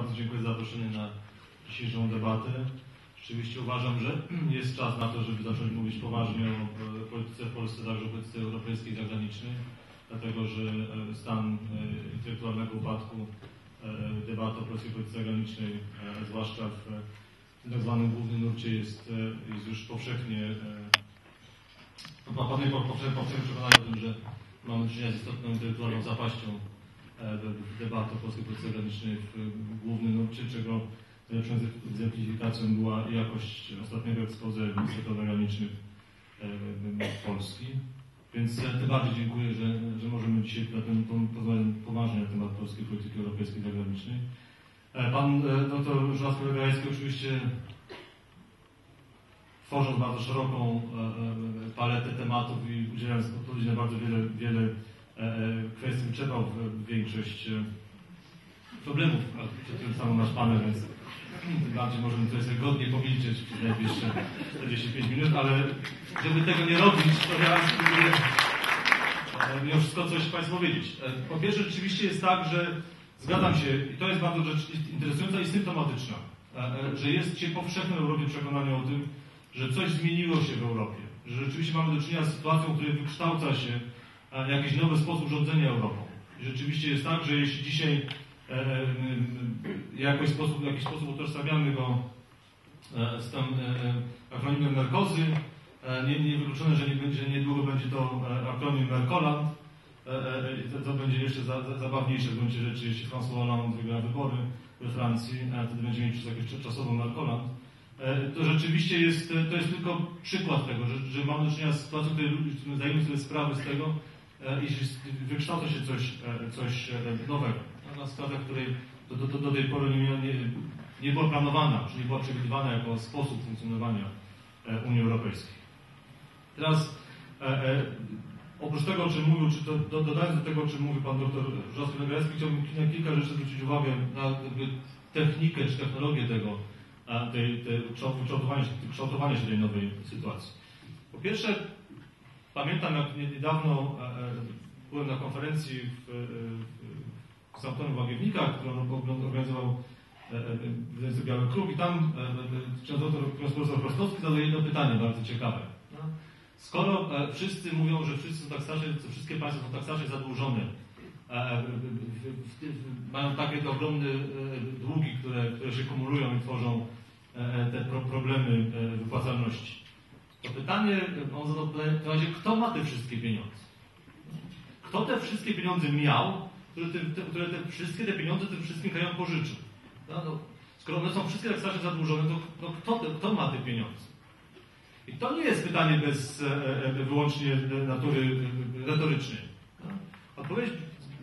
bardzo dziękuję za zaproszenie na dzisiejszą debatę. Rzeczywiście uważam, że jest czas na to, żeby zacząć mówić poważnie o polityce w Polsce, także o polityce europejskiej i zagranicznej, dlatego że e, stan e, intelektualnego upadku e, debaty o polskiej polityce zagranicznej, zwłaszcza w tak zwanym głównym nurcie jest, jest już powszechnie powszechnie, powszechnie przekonanie o tym, że mamy do czynienia z istotną intelektualną zapaścią debaty o polskiej polityce zagranicznej w głównym nurcie, czego Najlepszą egzemplifikacją była jakość ostatniego ekspoze Ministerstwa Zagranicznych Polski. Więc ja tym bardziej dziękuję, że, że możemy dzisiaj na ten, porozmawiać poważnie na temat polskiej polityki europejskiej zagranicznej. E, pan e, dr Żuławski Legański oczywiście tworząc bardzo szeroką e, paletę tematów i udzielając odpowiedzi na bardzo wiele, wiele kwestii, wyczerpał większość problemów, przed którym stanął nasz panel, więc tym bardziej możemy tutaj sobie godnie pomilczeć przez najbliższe 45 minut, ale żeby tego nie robić, to ja spróbuję e, mimo wszystko coś Państwu powiedzieć. E, po pierwsze, rzeczywiście jest tak, że zgadzam się, i to jest bardzo rzecz interesująca i symptomatyczna, e, że jest dzisiaj powszechne w Europie przekonanie o tym, że coś zmieniło się w Europie, że rzeczywiście mamy do czynienia z sytuacją, w której wykształca się jakiś nowy sposób rządzenia Europą. I rzeczywiście jest tak, że jeśli dzisiaj E, e, w jakiś sposób, w jakiś sposób utożsamiamy go e, z tym akronimem Merkozy. Nie, wykluczone, że nie będzie, niedługo będzie to akronim Merkoland. To, będzie jeszcze za, za, zabawniejsze w gruncie rzeczy, jeśli François Hollande wygra wybory we Francji, a wtedy będziemy mieć jakiś czasowo Merkoland. To rzeczywiście jest, to jest tylko przykład tego, że, że mamy do czynienia z sytuacją, w której zdajemy sobie sprawę z tego, iż wykształca się coś, coś nowego na skalę, której do, do, do tej pory nie, nie, nie była planowana, czy nie była przewidywana jako sposób funkcjonowania e, Unii Europejskiej. Teraz e, e, oprócz tego, czym mówił, czy do, dodając do tego, czym mówił pan dr Żosty Negrewski, chciałbym na kilka rzeczy zwrócić uwagę na technikę czy technologię tego, tej, tej kształtowania, kształtowania się tej nowej sytuacji. Po pierwsze, pamiętam jak niedawno byłem na konferencji w, w z autorem Łagiewnika, którą organizował Biały Klub i tam ksiądz profesor Prostowski zadał jedno pytanie bardzo ciekawe. No. Skoro wszyscy mówią, że wszyscy są tak wszystkie państwa są tak zadłużone, mają takie ogromne długi, które, które się kumulują i tworzą te problemy wypłacalności. To pytanie, on zadał pytanie, kto ma te wszystkie pieniądze? Kto te wszystkie pieniądze miał które te, które te wszystkie te pieniądze tym wszystkim krajom pożyczył. No, no, skoro one są wszystkie tak strasznie zadłużone, to no, kto, te, kto ma te pieniądze? I to nie jest pytanie bez e, e wyłącznie natury retorycznej. No? Odpowiedź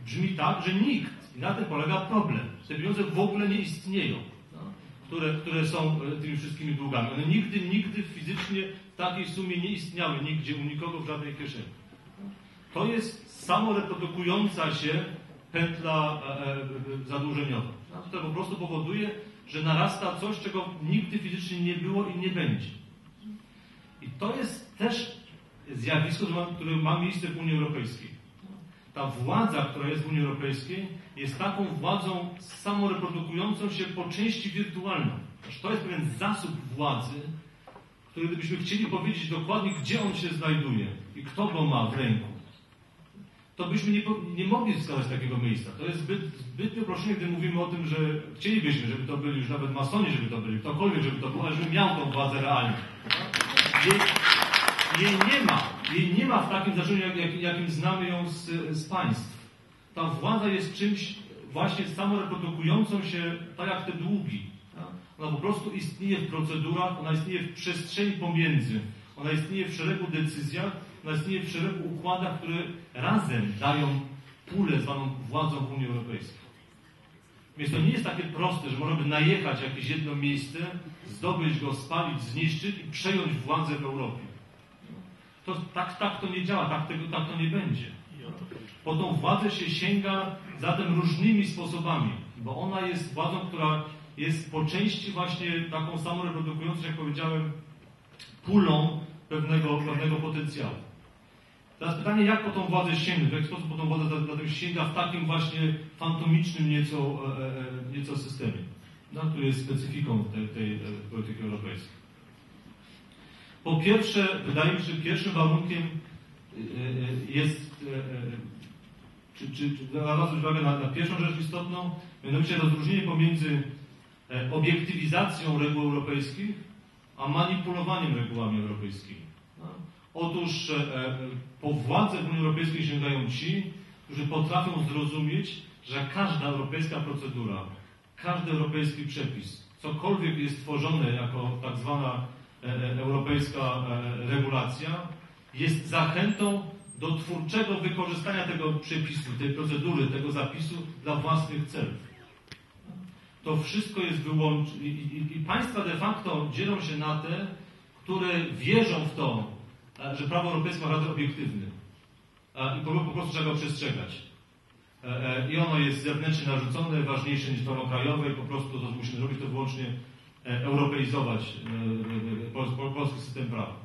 brzmi tak, że nikt. I na tym polega problem. Te pieniądze w ogóle nie istnieją, no? które, które są e, tymi wszystkimi długami. One nigdy, nigdy fizycznie takiej sumie nie istniały, nigdzie u nikogo w żadnej kieszeni. To jest samoreprodukująca się pętla e, e, zadłużeniowa. No, to po prostu powoduje, że narasta coś, czego nigdy fizycznie nie było i nie będzie. I to jest też zjawisko, które ma miejsce w Unii Europejskiej. Ta władza, która jest w Unii Europejskiej, jest taką władzą samoreprodukującą się po części wirtualną. To jest pewien zasób władzy, który gdybyśmy chcieli powiedzieć dokładnie, gdzie on się znajduje i kto go ma w ręku, to byśmy nie, nie mogli wskazać takiego miejsca. To jest zbyt, zbyt uproszczenie, gdy mówimy o tym, że chcielibyśmy, żeby to byli już nawet masoni, żeby to byli, ktokolwiek, żeby to było, ale żeby miał tą władzę realnie. Jej, jej nie ma. Jej nie ma w takim znaczeniu, jak, jak, jakim znamy ją z, z państw. Ta władza jest czymś właśnie samoreprodukującą się, tak jak te długi. Ona po prostu istnieje w procedurach, ona istnieje w przestrzeni pomiędzy. Ona istnieje w szeregu decyzjach, ona istnieje w szeregu układach, które razem dają pulę zwaną władzą w Unii Europejskiej. Więc to nie jest takie proste, że możemy najechać jakieś jedno miejsce, zdobyć go, spalić, zniszczyć i przejąć władzę w Europie. To, tak, tak to nie działa, tak, tego, tak to nie będzie. Po tą władzę się sięga zatem różnymi sposobami, bo ona jest władzą, która jest po części właśnie taką samą reprodukującą, jak powiedziałem, pulą pewnego, pewnego potencjału. Teraz pytanie, jak po tą władzę sięgnąć, w jaki sposób po tą władzę zatem sięga w takim właśnie fantomicznym nieco, e, e, nieco systemie, no, który jest specyfiką tej, tej e, polityki europejskiej. Po pierwsze, wydaje mi się, że pierwszym warunkiem jest, czy, czy, czy zwracać uwagę na, na pierwszą rzecz istotną, mianowicie rozróżnienie pomiędzy obiektywizacją reguł europejskich, a manipulowaniem regułami europejskimi. No. Otóż po władzę w Unii Europejskiej sięgają ci, którzy potrafią zrozumieć, że każda europejska procedura, każdy europejski przepis, cokolwiek jest tworzone jako tak zwana e, e, europejska e, regulacja, jest zachętą do twórczego wykorzystania tego przepisu, tej procedury, tego zapisu dla własnych celów. To wszystko jest wyłączone i, i, i państwa de facto dzielą się na te, które wierzą w to, że prawo europejskie ma charakter obiektywny i po, po prostu trzeba go przestrzegać. E, e, I ono jest zewnętrznie narzucone, ważniejsze niż prawo krajowe i po prostu to musimy zrobić to wyłącznie e, europeizować polski system prawa.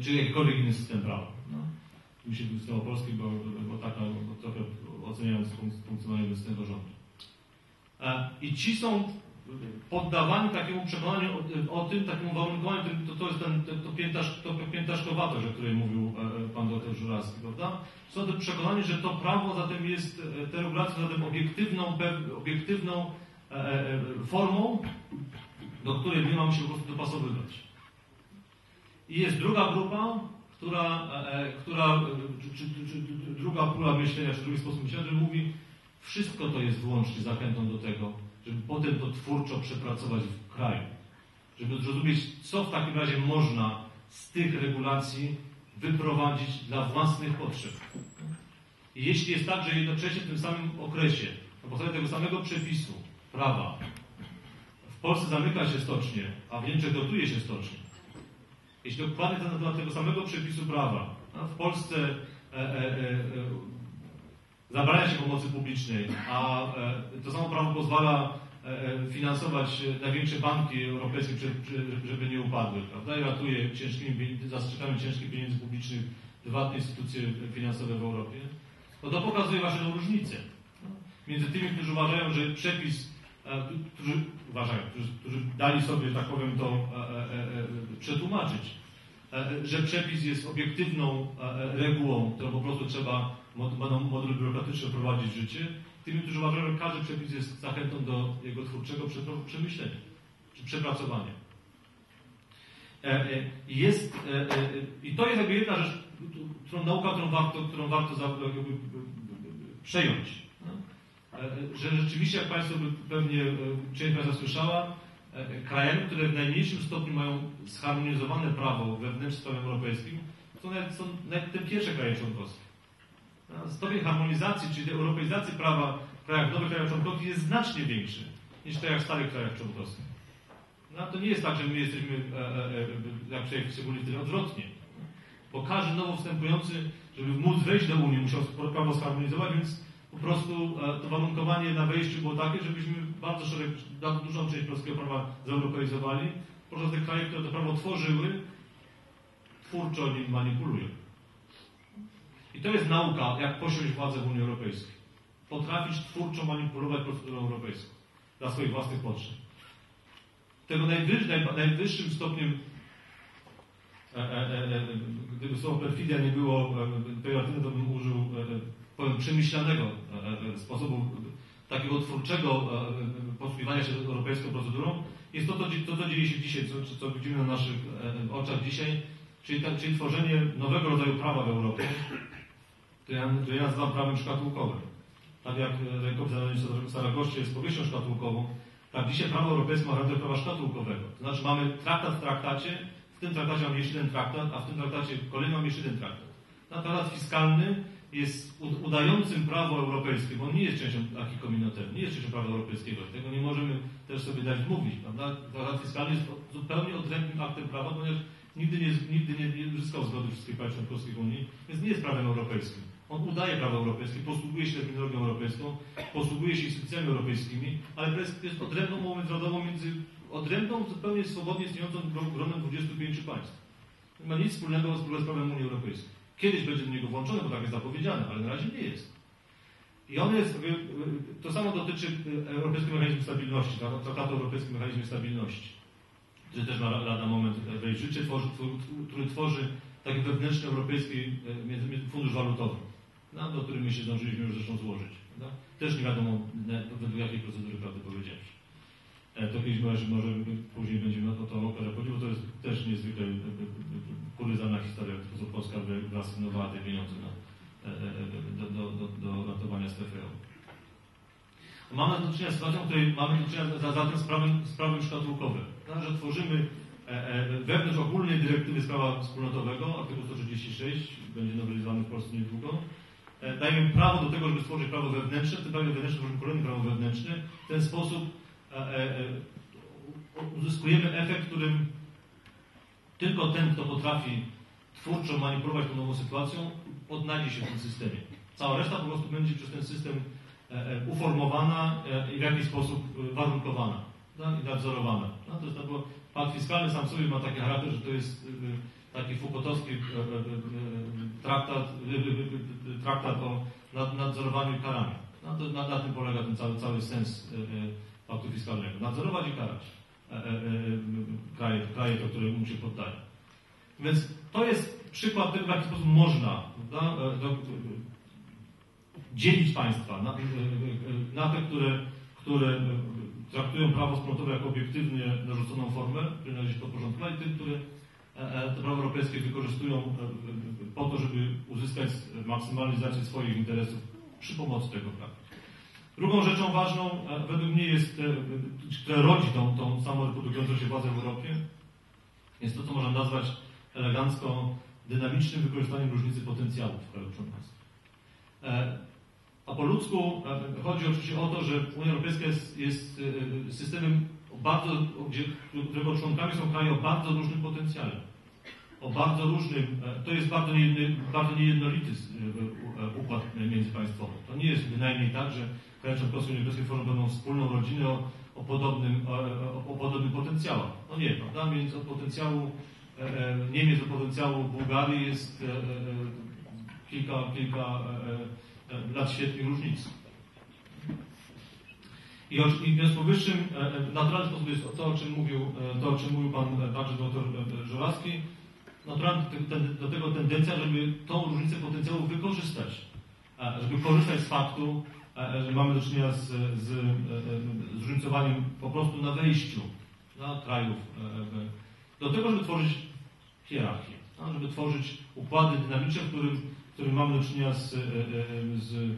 Czy jakikolwiek inny system prawa. No. Myślę tu system polski, bo, bo taka bo trochę oceniając funkcjonowanie tego rządu. I ci są poddawani takiemu przekonaniu o, o tym, takiemu warunkowaniu, to, to jest ten, to, piętasz, to piętaszkowatość, o której mówił e, pan doktor Żurawski, prawda? Są to przekonani, że to prawo zatem jest, e, te regulacje zatem obiektywną, obiektywną e, e, formą, do której my mamy się po prostu dopasowywać. I jest druga grupa, która, e, która czy, czy, czy, druga pula myślenia, czy drugi sposób myślenia, że mówi, wszystko to jest wyłącznie zachętą do tego, żeby potem to twórczo przepracować w kraju. Żeby zrozumieć, co w takim razie można z tych regulacji wyprowadzić dla własnych potrzeb. I jeśli jest tak, że jednocześnie w tym samym okresie, na podstawie tego samego przepisu, prawa, w Polsce zamyka się stocznie, a w Niemczech dotuje się stocznie, jeśli dokładnie temat tego samego przepisu prawa, w Polsce e, e, e, zabrania się pomocy publicznej, a e, to samo prawo pozwala e, e, finansować największe banki europejskie, żeby nie upadły, prawda? I ratuje ciężkimi, zastrzegamy ciężkich pieniędzy publicznych prywatne instytucje finansowe w Europie. No to pokazuje właśnie różnicę między tymi, którzy uważają, że przepis, którzy uważają, którzy, którzy dali sobie, tak powiem, to przetłumaczyć, że przepis jest obiektywną regułą, którą po prostu trzeba będą moduły biurokratyczne prowadzić życie, tymi, którzy uważają, że każdy przepis jest zachętą do jego twórczego przemyślenia czy przepracowania. E, e, jest, e, I to jest jakby jedna rzecz, którą nauka, którą warto, którą warto przejąć. Że rzeczywiście, jak Państwo pewnie część Państwa słyszała, krajami, które w najmniejszym stopniu mają zharmonizowane prawo wewnętrzne europejskim, to nawet są nawet te pierwsze kraje członkowskie stopień harmonizacji, czyli europeizacji prawa w krajach nowych krajach członkowskich jest znacznie większy niż w starych krajach członkowskich. No, to nie jest tak, że my jesteśmy, e, e, e, jak szczególnie wtedy odwrotnie. Bo każdy nowo wstępujący, żeby móc wejść do Unii, musiał prawo zharmonizować, więc po prostu to warunkowanie na wejściu było takie, żebyśmy bardzo szereg, dużą część polskiego prawa zeuropeizowali, proszę te kraje, które to prawo tworzyły, twórczo nim manipulują. I to jest nauka, jak posiąść władzę w Unii Europejskiej. Potrafić twórczo manipulować procedurą europejską dla swoich własnych potrzeb. Tego najwyż, naj, najwyższym stopniem, e, e, e, gdyby słowo perfidia nie było pejoratywne, to bym użył powiem, przemyślanego sposobu takiego twórczego posługiwania się europejską procedurą, jest to, to, co dzieje się dzisiaj, co, co widzimy na naszych oczach dzisiaj, czyli, czyli tworzenie nowego rodzaju prawa w Europie, to ja, to ja nazywam prawem szkatułkowym. Tak jak rękopis Saragoszczy jest powieścią szkatułkową, tak dzisiaj prawo europejskie ma charakter prawa szkatułkowego. To znaczy mamy traktat w traktacie, w tym traktacie mamy jeszcze jeden traktat, a w tym traktacie kolejny mamy jeszcze jeden traktat. Na traktat fiskalny jest udającym prawo europejskie, bo on nie jest częścią akii communautaire, nie jest częścią prawa europejskiego. Tego nie możemy też sobie dać mówić. Prawda? Traktat fiskalny jest zupełnie odrębnym aktem prawa, ponieważ nigdy nie, nigdy nie, nie uzyskał zgody wszystkich państw członkowskich Unii, więc nie jest prawem europejskim. On udaje prawo europejskie, posługuje się terminologią europejską, posługuje się instytucjami europejskimi, ale jest odrębną umową międzynarodową między odrębną, zupełnie swobodnie istniejącą gronem 25 państw. Nie ma nic wspólnego z prawem Unii Europejskiej. Kiedyś będzie do niego włączony, bo tak jest zapowiedziane, ale na razie nie jest. I on jest, to samo dotyczy Europejskiego Mechanizmu Stabilności, Traktatu o Europejskim Mechanizmie Stabilności, który też ma lada moment wejść w życie, tworzy, który tworzy taki wewnętrzny europejski fundusz walutowy, no, do którym my się zdążyliśmy już zresztą złożyć. No. Też nie wiadomo według jakiej procedury, prawdę powiedziawszy. To kiedyś może, może później będziemy o to chodzić, bo to jest też niezwykle kuryzalna historia, w sposób Polska wyasygnowała te pieniądze na, do, do, do, do ratowania strefy. Mamy do czynienia z sytuacją, w której mamy do czynienia zatem z prawem, z prawem szkatułkowym, tak, że tworzymy wewnątrz ogólnej dyrektywy sprawa wspólnotowego, artykuł 136, będzie nowelizowany w Polsce niedługo, dajemy prawo do tego, żeby stworzyć prawo wewnętrzne, w tym prawie wewnętrznym tworzymy kolejne prawo wewnętrzne. W ten sposób uzyskujemy efekt, którym tylko ten, kto potrafi twórczo manipulować tą nową sytuacją, odnajdzie się w tym systemie. Cała reszta po prostu będzie przez ten system uformowana i w jakiś sposób warunkowana i nadzorowana. No, to jest, no, bo pakt fiskalny sam sobie ma taki charakter, że to jest taki fukotowski traktat, traktat o nadzorowaniu i karaniu. No to na, na, tym polega ten cały, cały sens paktu fiskalnego. Nadzorować i karać kraje, kraje to, które mu się poddają. Więc to jest przykład tego, w jaki sposób można prawda, do, dzielić państwa na, na te, które, które traktują prawo wspólnotowe jako obiektywnie narzuconą formę, które należy podporządkować, i tych, które to prawo europejskie wykorzystują po to, żeby uzyskać maksymalizację swoich interesów przy pomocy tego prawa. Drugą rzeczą ważną według mnie jest, która rodzi tą, tą samą reprodukującą się władzę w Europie, jest to, co można nazwać elegancko dynamicznym wykorzystaniem różnicy potencjałów w krajach członkowskich. A po ludzku chodzi oczywiście o to, że Unia Europejska jest, jest systemem, bardzo, gdzie, którego członkami są kraje o bardzo różnym potencjale. O bardzo różnym, to jest bardzo, niejedny, bardzo niejednolity układ międzypaństwowy. To nie jest bynajmniej tak, że kraje członkowskie Unii Europejskiej tworzą pewną wspólną rodzinę o, o, podobnym, o, o podobnym potencjałach. No nie, prawda? Więc od potencjału Niemiec do potencjału Bułgarii jest kilka, kilka lat świetnych różnic. I, w związku z powyższym naturalny sposób jest to, o czym mówił, to, o czym mówił Pan także doktor Żurawski, naturalnie do tego tendencja, żeby tą różnicę potencjału wykorzystać, żeby korzystać z faktu, że mamy do czynienia z, z, z różnicowaniem po prostu na wejściu na krajów do tego, żeby tworzyć hierarchię, żeby tworzyć układy dynamiczne, w którym, w którym mamy do czynienia z, z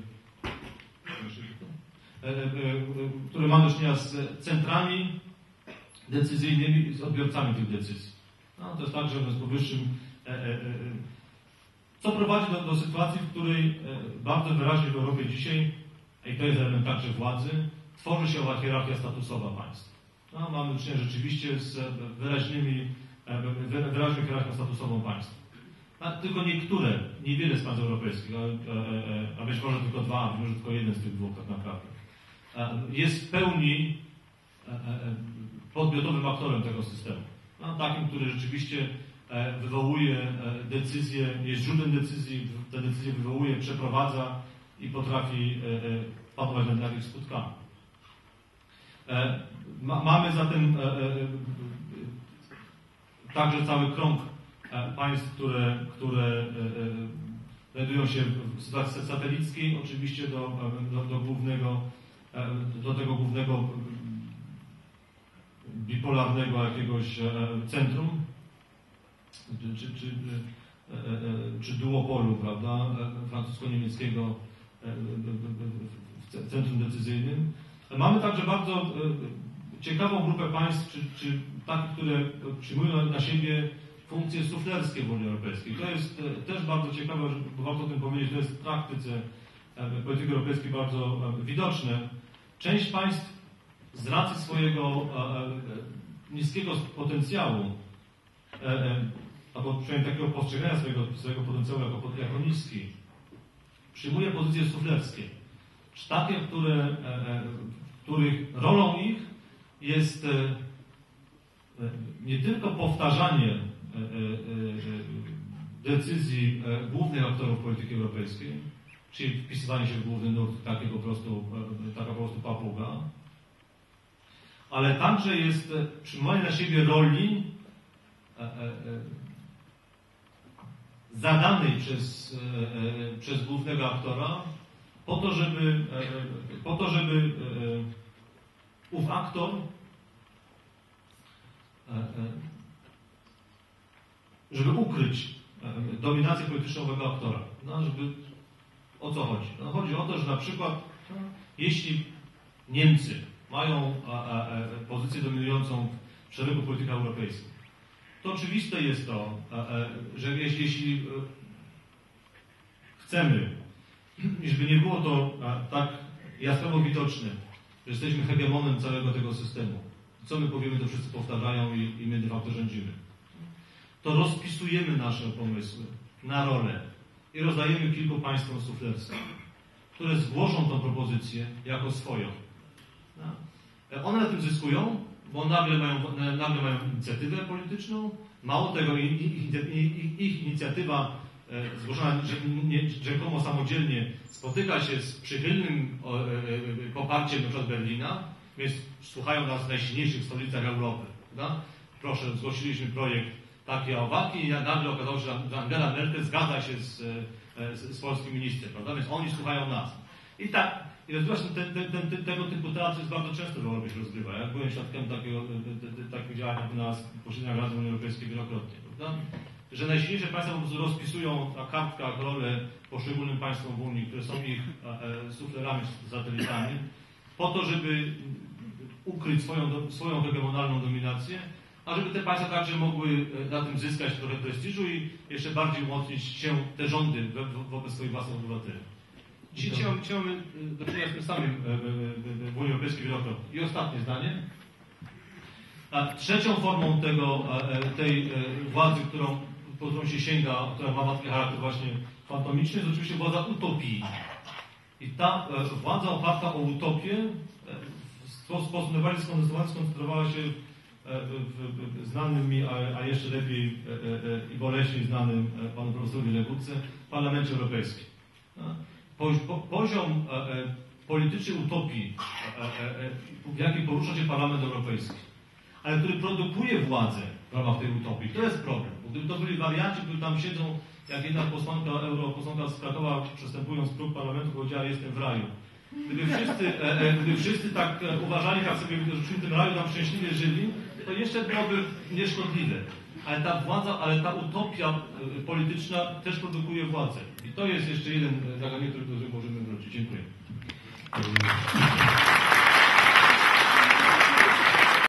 które mamy do czynienia z centrami decyzyjnymi, z odbiorcami tych decyzji. No, to jest tak, że w powyższym co prowadzi do, do sytuacji, w której bardzo wyraźnie w Europie dzisiaj, i to jest element także władzy, tworzy się owa hierarchia statusowa państw. No, mamy do czynienia rzeczywiście z wyraźnymi, wyraźną hierarchią statusową państw. A tylko niektóre, niewiele z państw europejskich, a, być może tylko dwa, a może tylko jeden z tych dwóch tak naprawdę, jest w pełni podmiotowym aktorem tego systemu. No, takim, który rzeczywiście wywołuje decyzje, jest źródłem decyzji, te decyzje wywołuje, przeprowadza i potrafi panować nad ich skutkami. Mamy zatem także cały krąg państw, które, które znajdują się w sytuacji satelickiej, oczywiście do, do, do głównego, do tego głównego bipolarnego jakiegoś centrum, czy, czy, czy, czy duopolu, prawda, francusko-niemieckiego w centrum decyzyjnym. Mamy także bardzo ciekawą grupę państw, czy, czy takich, które przyjmują na siebie funkcje suflerskie w Unii Europejskiej. To jest też bardzo ciekawe, bo warto o tym powiedzieć, to jest w praktyce polityki europejskiej bardzo widoczne. Część państw z racji swojego niskiego potencjału, albo przynajmniej takiego postrzegania swojego, swojego potencjału jako, jako niski, przyjmuje pozycje suflerskie. Takie, które, których rolą ich jest nie tylko powtarzanie decyzji e, głównych aktorów polityki europejskiej, czyli wpisywanie się w główny nurt, takie po prostu, e, taka po prostu papuga, ale także jest e, przyjmowanie na siebie roli e, e, zadanej przez, przez głównego aktora po to, żeby, po to, żeby ów aktor żeby ukryć dominację polityczną owego aktora. No, żeby, o co chodzi? No, chodzi o to, że na przykład jeśli Niemcy mają a, a, a, pozycję dominującą w szeregu polityki europejskiej, to oczywiste jest to, a, że jeśli, jeśli e, chcemy, żeby nie było to tak jaskrawo widoczne, że jesteśmy hegemonem całego tego systemu, co my powiemy, to wszyscy powtarzają i, i my de facto rządzimy to rozpisujemy nasze pomysły na rolę i rozdajemy kilku państwom suflerskim, które zgłoszą tą propozycję jako swoją. One na tym zyskują, bo nagle mają, nagle mają inicjatywę polityczną. Mało tego, ich, ich, ich, inicjatywa e, zgłoszona rzekomo samodzielnie spotyka się z przychylnym e, e, poparciem np. Berlina, więc słuchają nas w najsilniejszych stolicach Europy. Prawda? Proszę, zgłosiliśmy projekt takie owaki i nagle okazało się, że Angela Merkel zgadza się z, z, z polskim ministrem, prawda? Więc oni słuchają nas. I tak, i właśnie ten, ten, ten, tego typu teatr jest bardzo często w Europie się rozgrywa. Ja byłem świadkiem takiego, takich działań na posiedzeniach Rady Unii Europejskiej wielokrotnie, prawda? Że najsilniejsze państwa po prostu rozpisują na kartkach rolę poszczególnym państwom w Unii, które są ich e, suflerami, satelitami, po to, żeby ukryć swoją, swoją hegemonalną dominację, a żeby te państwa także mogły e, na tym zyskać trochę prestiżu i jeszcze bardziej umocnić się te rządy wo- wo- wobec swoich własnych obywateli. Dzisiaj dzisiaj mamy e, do czynienia z tym samym w Unii Europejskiej wielokrotnie. I ostatnie zdanie. A trzecią formą tego, e, e, tej e, władzy, którą, po którą się sięga, która ma taki charakter właśnie fantomiczny, jest oczywiście władza utopii. I ta władza oparta o utopię w spo- sposób najbardziej skoncentrowała się w, znanym mi, a, jeszcze lepiej i boleśnie znanym panu profesorowi Legutce, w Parlamencie Europejskim. Po, po, poziom e, e, politycznej utopii, e, w jakiej porusza się Parlament Europejski, ale który produkuje władzę w ramach tej utopii, to jest problem. Bo gdyby to byli warianci, którzy tam siedzą, jak jedna posłanka, europosłanka z Krakowa, przestępując próg parlamentu, powiedziała, jestem w raju. Gdyby wszyscy, gdyby wszyscy tak uważali, tak sobie w tym raju tam szczęśliwie żyli, to jeszcze byłoby nieszkodliwe. Ale ta władza, ale ta utopia e, polityczna też produkuje władzę. I to jest jeszcze jeden e, zagadnienie, do którego możemy wrócić. Dziękuję.